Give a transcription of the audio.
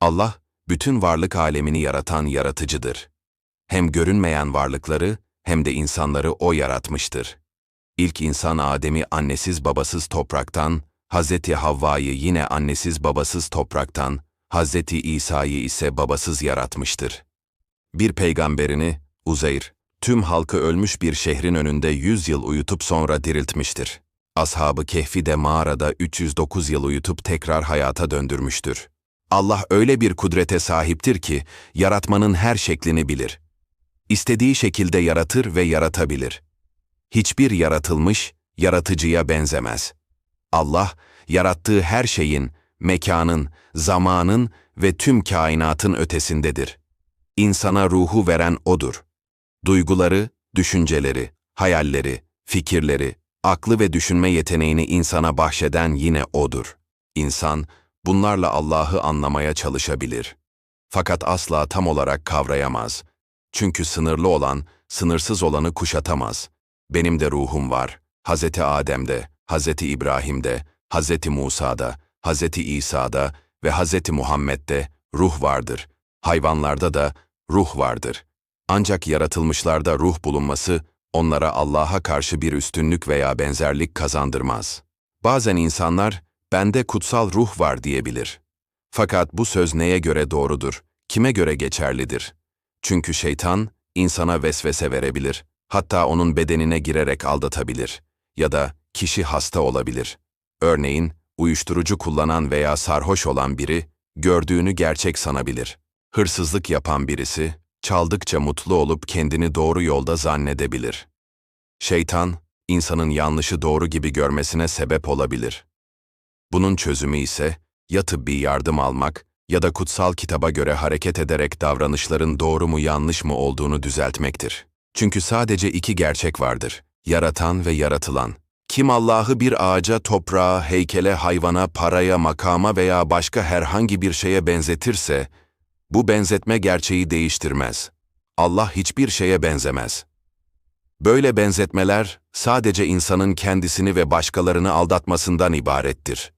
Allah, bütün varlık alemini yaratan yaratıcıdır. Hem görünmeyen varlıkları hem de insanları O yaratmıştır. İlk insan Adem'i annesiz babasız topraktan, Hazreti Havva'yı yine annesiz babasız topraktan, Hazreti İsa'yı ise babasız yaratmıştır. Bir peygamberini, Uzeyr, tüm halkı ölmüş bir şehrin önünde yüz yıl uyutup sonra diriltmiştir. Ashabı Kehfi de mağarada 309 yıl uyutup tekrar hayata döndürmüştür. Allah öyle bir kudrete sahiptir ki, yaratmanın her şeklini bilir. İstediği şekilde yaratır ve yaratabilir. Hiçbir yaratılmış, yaratıcıya benzemez. Allah, yarattığı her şeyin, mekanın, zamanın ve tüm kainatın ötesindedir. İnsana ruhu veren O'dur. Duyguları, düşünceleri, hayalleri, fikirleri, aklı ve düşünme yeteneğini insana bahşeden yine O'dur. İnsan, bunlarla Allah'ı anlamaya çalışabilir. Fakat asla tam olarak kavrayamaz. Çünkü sınırlı olan, sınırsız olanı kuşatamaz. Benim de ruhum var. Hazreti Adem'de, Hazreti İbrahim'de, Hazreti Musa'da, Hazreti İsa'da ve Hazreti Muhammed'de ruh vardır. Hayvanlarda da ruh vardır. Ancak yaratılmışlarda ruh bulunması onlara Allah'a karşı bir üstünlük veya benzerlik kazandırmaz. Bazen insanlar bende kutsal ruh var diyebilir. Fakat bu söz neye göre doğrudur, kime göre geçerlidir? Çünkü şeytan insana vesvese verebilir, hatta onun bedenine girerek aldatabilir ya da kişi hasta olabilir. Örneğin uyuşturucu kullanan veya sarhoş olan biri gördüğünü gerçek sanabilir. Hırsızlık yapan birisi çaldıkça mutlu olup kendini doğru yolda zannedebilir. Şeytan, insanın yanlışı doğru gibi görmesine sebep olabilir. Bunun çözümü ise ya tıbbi yardım almak ya da kutsal kitaba göre hareket ederek davranışların doğru mu yanlış mı olduğunu düzeltmektir. Çünkü sadece iki gerçek vardır, yaratan ve yaratılan. Kim Allah'ı bir ağaca, toprağa, heykele, hayvana, paraya, makama veya başka herhangi bir şeye benzetirse, bu benzetme gerçeği değiştirmez. Allah hiçbir şeye benzemez. Böyle benzetmeler sadece insanın kendisini ve başkalarını aldatmasından ibarettir.